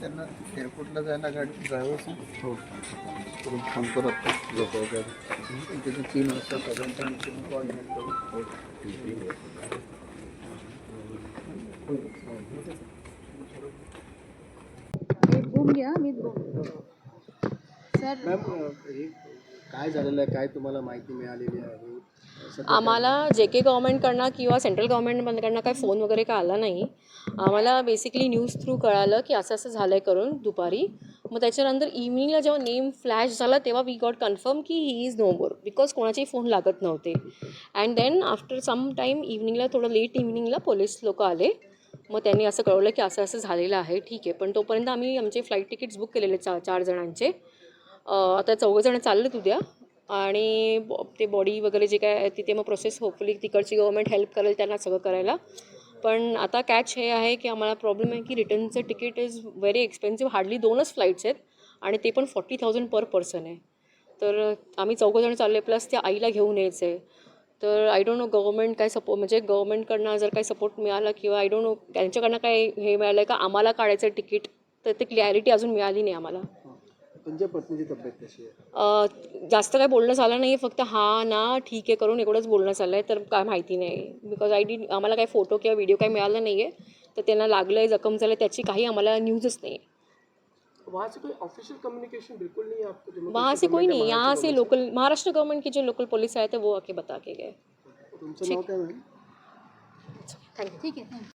त्यांना एअरपोर्टला जायला गाडी ड्रायव्हर्स हो. करून फोन करत लोक वगैरे तिथे तीन वाजता साधारणतः कॉर्डिनेट करू घूम गया मी सर मॅम हे काय झालेलं आहे? काय तुम्हाला माहिती मिळालेली आहे? आम्हाला जे के गव्हर्मेंटकडनं किंवा सेंट्रल गव्हर्मेंटकडनं काही फोन वगैरे काय आला नाही. आम्हाला बेसिकली न्यूज थ्रू कळालं की असं असं झालं आहे करून दुपारी. मग त्याच्यानंतर इव्हिनिंगला जेव्हा नेम फ्लॅश झाला तेव्हा वी गॉट कन्फर्म की he is no more because कोणाचेही फोन लागत नव्हते. And then after some time इव्हनिंगला थोडं लेट इव्हिनिंगला पोलीस लोक आले. मग त्यांनी असं कळवलं की असं असं झालेलं आहे. ठीक आहे. पण तोपर्यंत आम्ही आमचे फ्लाईट तिकीट्स बुक केलेले चा चार जणांचे. आता चौघंजणं चाललेत उद्या आणि बॉ ते बॉडी वगैरे जे काय आहे तिथे मग प्रोसेस होपफुली तिकडची गव्हर्मेंट हेल्प करेल त्यांना सगळं करायला. पण आता कॅच हे आहे की आम्हाला प्रॉब्लेम आहे की रिटर्नचं ticket is very expensive hardly दोनच फ्लाईट्स आहेत आणि ते पण फॉर्टी थाउजंड पर पर्सन आहे. तर आम्ही चौघंजण चालले प्लस त्या आईला घेऊन यायचं आहे तर आय डोंट नो गव्हर्मेंट काय सपो म्हणजे गव्हर्मेंटकडनं जर काही सपोर्ट मिळाला किंवा आय डोंट नो त्यांच्याकडनं काय हे मिळालं आहे का आम्हाला काढायचं तिकीट तर ते क्लॅरिटी अजून मिळाली नाही आम्हाला. तुमच्या पत्नीची तब्येत कशी आहे? अ, जास्त काय बोलणं झालं नाही फक्त हा ना ठीक आहे करून एवढंच बोलणं चाललं आहे तर काय माहिती नाही. बिकॉज आय डी आम्हाला काय फोटो किंवा व्हिडिओ काही मिळाला नाही आहे तर त्यांना लागलं आहे जखम झालं त्याची काही आम्हाला न्यूजच नाही आहे वहाँ से कोई ऑफिशियल कम्युनिकेशन बिल्कुल नहीं है आपको जम्मू वहाँ से कोई नहीं यहाँ से लोकल महाराष्ट्र गवर्नमेंट के जो लोकल पुलिस आए थे वो आके बता के गए। थैंक यू ठीक आहे थँक्यू.